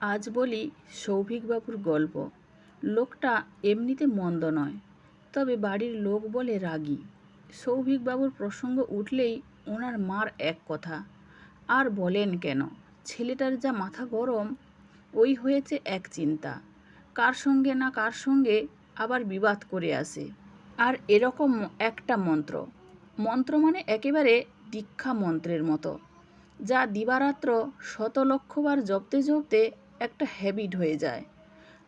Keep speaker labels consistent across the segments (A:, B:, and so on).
A: আজ বলি সৌভিকবাবুর গল্প। লোকটা এমনিতে মন্দ নয়, তবে বাড়ির লোক বলে রাগী। সৌভিকবাবুর প্রসঙ্গ উঠলেই ওনার মার এক কথা, আর বলেন কেন? ছেলেটার যা মাথা গরম, ওই হয়েছে এক চিন্তা। কার সঙ্গে না কার সঙ্গে আবার বিবাদ করে আসে। আর এরকম একটা মন্ত্র। মন্ত্র মানে একেবারে দীক্ষা মন্ত্রের মতো, যা দিবারাত্র শত লক্ষবার জপতে জপতে একটা হ্যাবিট হয়ে যায়।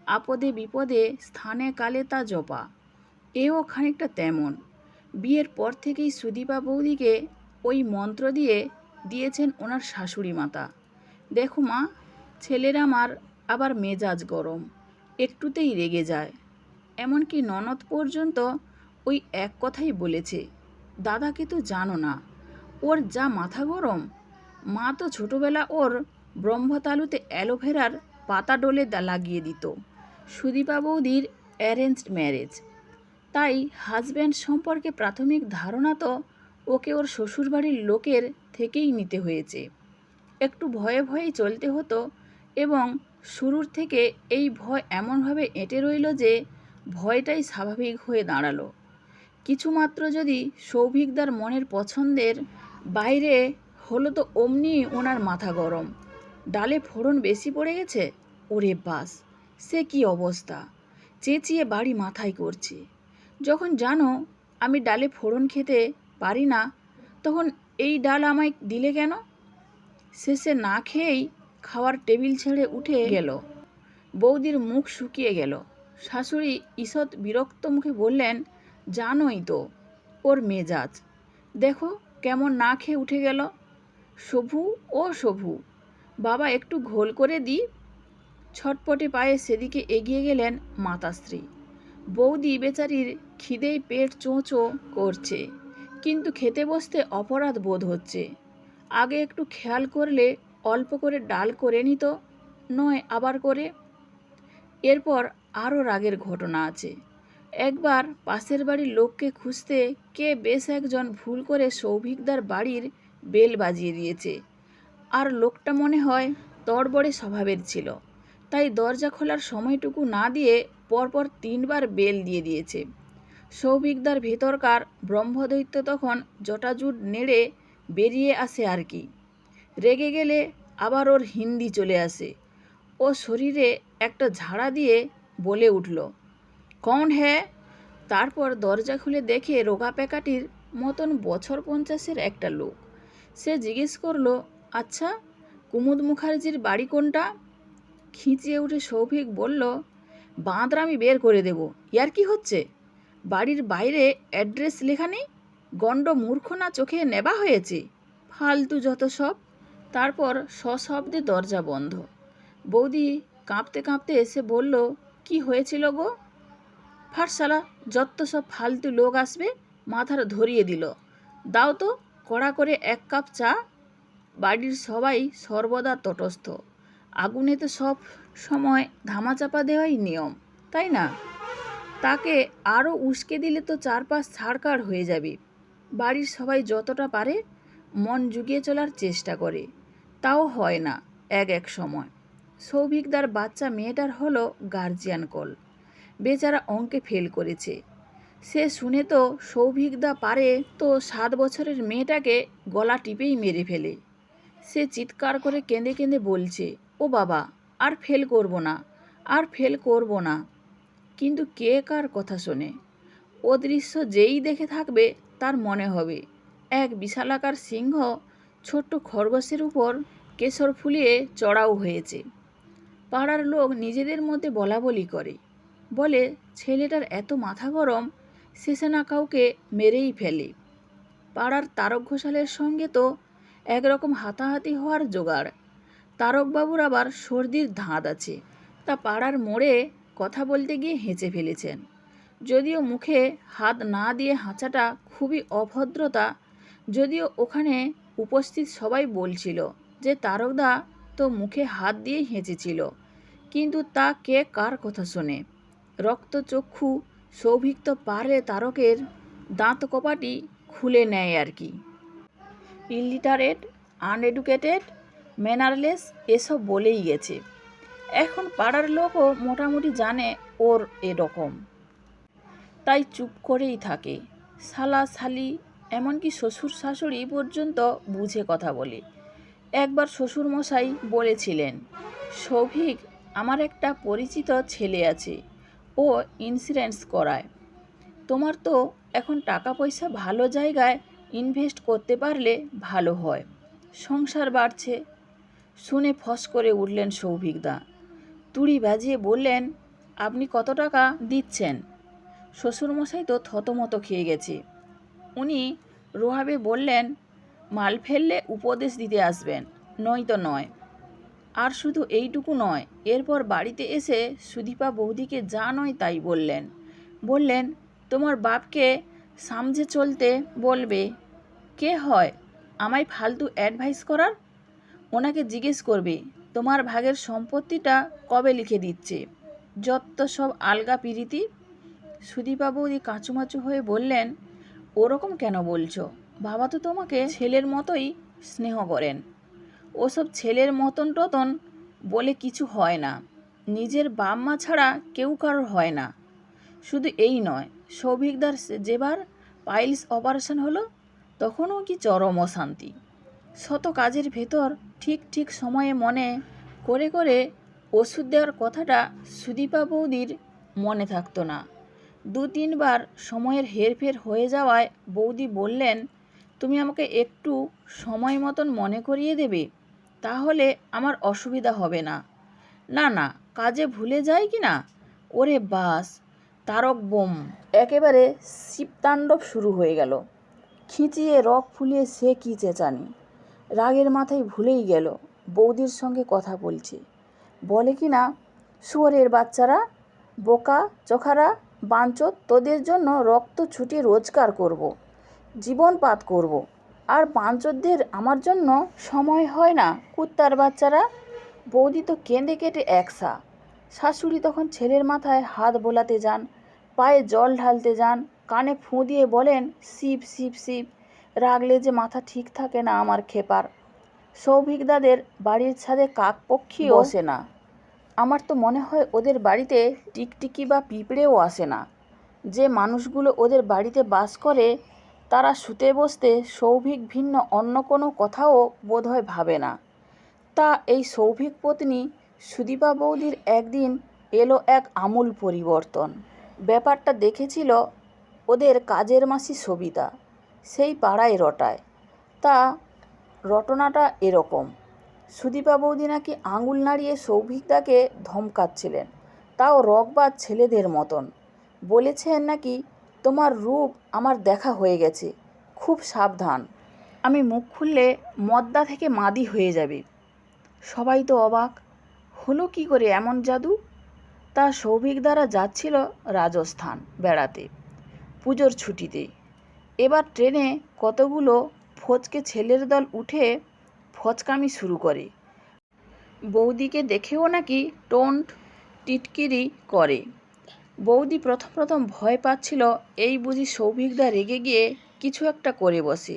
A: আপদে বিপদে স্থানে কালে তা জপা। এও খানিকটা তেমন। বিয়ের পর থেকেই সুদীপা বৌদিকে ওই মন্ত্র দিয়ে দিয়েছেন ওনার শাশুড়ি মাতা। দেখো মা, ছেলের আমার আবার মেজাজ গরম, একটুতেই রেগে যায়। এমনকি ননদ পর্যন্ত ওই এক কথাই বলেছে, দাদাকে তো জানো না, ওর যা মাথা গরম, মা তো ছোটোবেলা ওর ব্রহ্মতালুতে অ্যালোভেরার পাতা ডলে লাগিয়ে দিত। সুদীপা বৌদির অ্যারেঞ্জড ম্যারেজ। তাই হাজব্যান্ড সম্পর্কে প্রাথমিক ধারণা তো ওকে ওর শ্বশুরবাড়ির লোকের থেকেই নিতে হয়েছে। একটু ভয়ে ভয়েই চলতে হতো এবং শুরুর থেকে এই ভয় এমনভাবে এঁটে রইল যে ভয়টাই স্বাভাবিক হয়ে দাঁড়াল। কিছুমাত্র যদি সৌভিকদার মনের পছন্দের বাইরে হলো তো অমনি ওনার মাথা গরম। ডালে ফোড়ন বেশি পড়ে গেছে? ওরে বাস, সে কি অবস্থা? চেঁচিয়ে বাড়ি মাথায় করছে। যখন জানো আমি ডালে ফোড়ন খেতে পারি না, তখন এই ডাল আমায় দিলে কেন? শেষে না খেয়েই খাওয়ার টেবিল ছেড়ে উঠে গেল। বৌদির মুখ শুকিয়ে গেল। শাশুড়ি ঈষৎ বিরক্ত মুখে বললেন, জানোই তো, ওর মেজাজ। দেখো কেমন না খেয়ে উঠে গেল। শভু ও শভু। বাবা একটু ঘোল করে দিই। ছটপটে পায়ে সেদিকে এগিয়ে গেলেন মাতাশ্রী। বৌদি বেচারির খিদেই পেট চোঁচো করছে, কিন্তু খেতে বসতে অপরাধ বোধ হচ্ছে। আগে একটু খেয়াল করলে অল্প করে ডাল করে নিত, নয় আবার করে। এরপর আরও রাগের ঘটনা আছে। একবার পাশের বাড়ির লোককে খুঁজতে কে বেশ একজন ভুল করে সৌভিকদার বাড়ির বেল বাজিয়ে দিয়েছে। আর লোকটা মনে হয় তড়বড়ে স্বভাবের ছিল। তাই দরজা খোলার সময়টুকু না দিয়ে পরপর তিনবার বেল দিয়ে দিয়েছে। সৌভিকদার ভেতরকার ব্রহ্মদৈত্য তখন জটাজুট নেড়ে বেরিয়ে আসে আর কি। রেগে গেলে আবার ওর হিন্দি চলে আসে। ও শরীরে একটা ঝাড়া দিয়ে বলে উঠল, কন হ্যাঁ তারপর দরজা খুলে দেখে রোগা প্যাকাটির মতন বছর পঞ্চাশের একটা লোক। সে জিজ্ঞেস করল আচ্ছা কুমুদ মুখার্জির বাড়ি কোনটা? খিঁচিয়ে উঠে সৌভিক বলল, বাঁদরা আমি বের করে দেব। ইয়ার কি হচ্ছে? বাড়ির বাইরে অ্যাড্রেস লেখা নেই? গণ্ড মূর্খ না চোখে নেবা হয়েছে? ফালতু যত সব। তারপর সশব্দে দরজা বন্ধ। বৌদি কাঁপতে কাঁপতে এসে বলল, কি হয়েছিল গো? ফাটসালা যত সব ফালতু লোক আসবে মাথার ধরিয়ে দিল। দাও তো, কড়া করে এক কাপ চা। বাড়ির সবাই সর্বদা তটস্থ। আগুনে তো সব সময় ধামাচাপা দেওয়াই নিয়ম, তাই না? তাকে আরও উস্কে দিলে তো চারপাশ ছাড়কাড় হয়ে যাবে। বাড়ির সবাই যতটা পারে মন জুগিয়ে চলার চেষ্টা করে। তাও হয় না এক এক সময়। সৌভিকদার বাচ্চা মেয়েটার হলো গার্জিয়ান কল বেচারা অঙ্কে ফেল করেছে। সে শুনে তো সৌভিকদা পারে তো সাত বছরের মেয়েটাকে গলা টিপেই মেরে ফেলে। সে চিৎকার করে কেঁদে কেঁদে বলছে, ও বাবা, আর ফেল করব না, আর ফেল করব না। কিন্তু কে কার কথা শোনে? ও দৃশ্য যেই দেখে থাকবে, তার মনে হবে। এক বিশালাকার সিংহ ছোট্ট খরগোশের উপর কেশর ফুলিয়ে চড়াও হয়েছে। পাড়ার লোক নিজেদের মধ্যে বলা বলি করে। বলে, ছেলেটার এত মাথা গরম শেষে না কাউকে মেরেই ফেলে। পাড়ার তারক ঘোষালের সঙ্গে তো একরকম হাতাহাতি হওয়ার জোগাড়। তারকবাবুর আবার সর্দির ধাঁধ আছে। তা পাড়ার মোড়ে কথা বলতে গিয়ে হেঁচে ফেলেছেন। যদিও মুখে হাত না দিয়ে হাঁচাটা খুবই অভদ্রতা, যদিও ওখানে উপস্থিত সবাই বলছিল যে তারকদা তো মুখে হাত দিয়ে হেঁচেছিল। কিন্তু তা কে কার কথা শোনে? রক্তচক্ষু সৌভিক তো পারে তারকের দাঁত কপাটি খুলে নেয় আর কি। ইলিটারেট আনএডুকেটেড, ম্যানারলেস এসব বলেই গেছে। এখন পাড়ার লোকও মোটামুটি জানে ওর এরকম। তাই চুপ করেই থাকে। শালা শালি, এমনকি শ্বশুর শাশুড়ি পর্যন্ত বুঝে কথা বলে। একবার শ্বশুর মশাই বলেছিলেন, সৌভিক, আমার একটা পরিচিত ছেলে আছে। ও ইন্স্যুরেন্স করায়। তোমার তো এখন টাকা পয়সা ভালো জায়গায় ইনভেস্ট করতে পারলে ভালো হয়। সংসার বাড়ছে। শুনে ফস করে উঠলেন সৌভিকদা তুড়ি বাজিয়ে বললেন, আপনি কত টাকা দিচ্ছেন? শ্বশুরমশাই তো থতমত খেয়ে গেছে। উনি রোহাবে বললেন, মাল ফেললে উপদেশ দিতে আসবেন, নয় তো নয়। আর শুধু এইটুকু নয়, এরপর বাড়িতে এসে সুদীপা বৌদিকে যা নয় তাই বললেন। বললেন, তোমার বাপকে সামঝে চলতে বলবে, কে হয়? আমায় ফালতু অ্যাডভাইস করার? ওনাকে জিজ্ঞেস করবে, তোমার ভাগের সম্পত্তিটা কবে লিখে দিচ্ছে? যত সব আলগা পিরিতি সুদীপা বৌদি কাঁচুমাচু হয়ে বললেন, ওরকম কেন বলছো? বাবা তো তোমাকে ছেলের মতোই স্নেহ করেন। ওসব ছেলের মতন টতন বলে কিছু হয় না। নিজের বাপ মা ছাড়া কেউ কারোর হয় না। শুধু এই নয় সৌভিকদার যেবার পাইলস অপারেশন হলো, তখনও কি চরম অশান্তি। শত কাজের ভেতর ঠিক ঠিক সময়ে মনে করে করে ওষুধ দেওয়ার কথাটা সুদীপা বৌদির মনে থাকতো না। দু তিনবার সময়ের হেরফের হয়ে যাওয়ায় বৌদি বললেন, তুমি আমাকে একটু সময় মতন মনে করিয়ে দেবে, তাহলে আমার অসুবিধা হবে না। না না, কাজে ভুলে যাই কি না? ওরে বাস তারক বোম একেবারে শিবতাণ্ডব শুরু হয়ে গেল খিঁচিয়ে রক ফুলিয়ে সে কী চেঁচানি রাগের মাথায় ভুলেই গেল, বৌদির সঙ্গে কথা বলছে বলে কি না, শুয়োরের বাচ্চারা, বোকা, চোখারা, বাঞ্চত, তোদের জন্য রক্ত ছুটিয়ে রোজগার করব। জীবনপাত করব। আর বাঞ্চতদের আমার জন্য সময় হয় না, কুত্তার বাচ্চারা বৌদি তো কেঁদে কেটে একসা শাশুড়ি তখন ছেলের মাথায় হাত বোলাতে যান পায়ে জল ঢালতে যান কানে ফুঁ দিয়ে বলেন শিব শিব শিব রাগলে যে মাথা ঠিক থাকে না আমার খেপার। সৌভিকদাদের বাড়ির ছাদে কাকপক্ষী বসে। না। আমার তো মনে হয় ওদের বাড়িতে টিকটিকি বা পিঁপড়েও আসে না। যে মানুষগুলো ওদের বাড়িতে বাস করে তারা শুতে বসতে সৌভিক ভিন্ন অন্য কোনো কথাও বোধহয় ভাবে না। তা এই সৌভিক পত্নী সুদীপা বৌদির একদিন এলো এক আমূল পরিবর্তন। ব্যাপারটা দেখেছিল ওদের কাজের মাসি সবিতা। সেই পাড়ায় রটায়। তা রটনাটা এরকম। সুদীপা বৌদি নাকি আঙুল নাড়িয়ে সৌভিকদাকে ধমকাচ্ছিলেন। তাও রকবাদ ছেলেদের মতন। বলেছেন নাকি, তোমার রূপ আমার দেখা হয়ে গেছে। খুব সাবধান। আমি মুখ খুললে মদ্দা থেকে মাদি হয়ে যাবে। সবাই তো অবাক। হলো কি করে এমন জাদু? তা সৌভিক দ্বারা যাচ্ছিল রাজস্থান বেড়াতে পুজোর ছুটিতে এবার ট্রেনে কতগুলো ফচকে ছেলের দল উঠে ফচকামি শুরু করে। বৌদিকে দেখেও নাকি টোন্ট টিটকিরি করে। বৌদি প্রথম প্রথম ভয় পাচ্ছিল, এই বুঝি সৌভিকদা রেগে গিয়ে কিছু একটা করে বসে।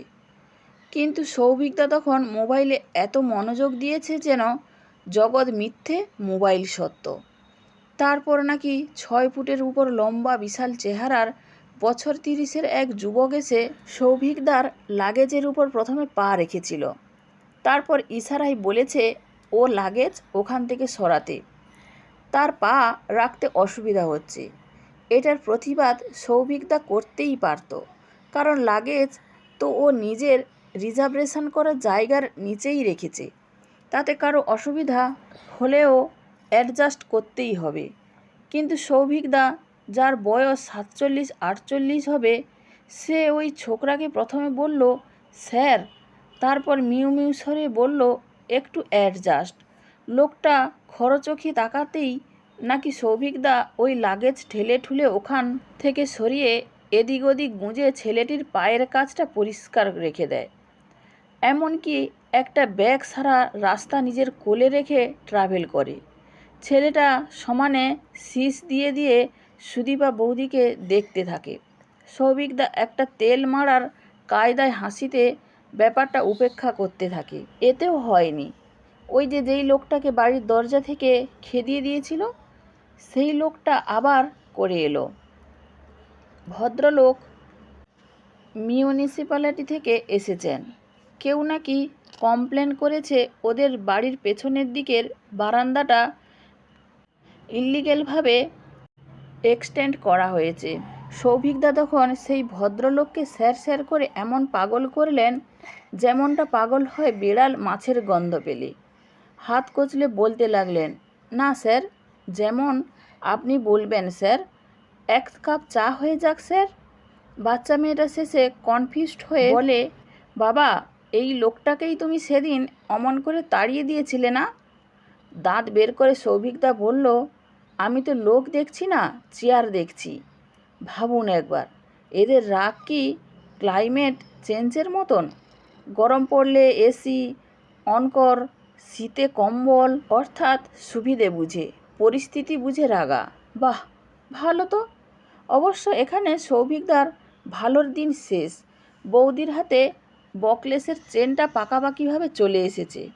A: কিন্তু সৌভিকদা তখন মোবাইলে এত মনোযোগ দিয়েছে যেন জগৎ মিথ্যে মোবাইল সত্য। তারপর নাকি ছয় ফুটের উপর লম্বা বিশাল চেহারার বছর তিরিশের এক যুবক এসে সৌভিকদার লাগেজের উপর প্রথমে পা রেখেছিল। তারপর ইশারায় বলেছে, ও লাগেজ ওখান থেকে সরাতে। তার পা রাখতে অসুবিধা হচ্ছে। এটার প্রতিবাদ সৌভিকদা করতেই পারত। কারণ লাগেজ তো ও নিজের রিজার্ভেশন করা জায়গার নিচেই রেখেছে। তাতে কারও অসুবিধা হলেও অ্যাডজাস্ট করতেই হবে। কিন্তু সৌভিকদা যার বয়স সাতচল্লিশ, আটচল্লিশ হবে, সে ওই ছোকরাকে প্রথমে বলল, স্যার। তারপর মিউ মিউ সরে বলল, একটু অ্যাডজাস্ট লোকটা খরচোখে তাকাতেই নাকি সৌভিকদা ওই লাগেজ ঠেলে ঠুলে ওখান থেকে সরিয়ে এদিক ওদিক গুঁজে ছেলেটির পায়ের কাজটা পরিষ্কার রেখে দেয়। এমনকি একটা ব্যাগ সারা রাস্তা নিজের কোলে রেখে ট্রাভেল করে। ছেলেটা সমানে শীষ দিয়ে দিয়ে সুদীপা বৌদিকে দেখতে থাকে। সৌভিকদা একটা তেল মারার কায়দায় হাসিতে ব্যাপারটা উপেক্ষা করতে থাকে। এতেও হয়নি। ওই যে যেই লোকটাকে বাড়ির দরজা থেকে খেদিয়ে দিয়েছিল, সেই লোকটা আবার করে এলো। ভদ্রলোক মিউনিসিপ্যালিটি থেকে এসেছেন। কেউ নাকি কমপ্লেন করেছে ওদের বাড়ির পেছনের দিকের বারান্দাটা ইল্লিগেলভাবে এক্সটেন্ড করা হয়েছে। সৌভিকদা তখন সেই ভদ্রলোককে স্যার স্যার করে এমন পাগল করলেন, যেমনটা পাগল হয় বিড়াল মাছের গন্ধ পেলে। হাত কচলে বলতে লাগলেন, না স্যার, যেমন আপনি বলবেন স্যার, এক কাপ চা হয়ে যাক স্যার। বাচ্চা মেয়েটা শেষে কনফিউজড হয়ে বলে, বাবা, এই লোকটাকেই তুমি সেদিন অমন করে তাড়িয়ে দিয়েছিলে না? দাঁত বের করে সৌভিকদা বলল আমি তো লোক দেখছি না, চেয়ার দেখছি। ভাবুন একবার, এদের রাগ কি ক্লাইমেট চেঞ্জের মতন? গরম পড়লে এসি, অন কর, শীতে কম্বল, অর্থাৎ সুবিধে বুঝে, পরিস্থিতি বুঝে রাগা। বাহ, ভালো তো। অবশ্য এখানে সৌভিকদার ভালোর দিন শেষ। বৌদির হাতে বকলেসের চেনটা পাকাপাকিভাবে চলে এসেছে।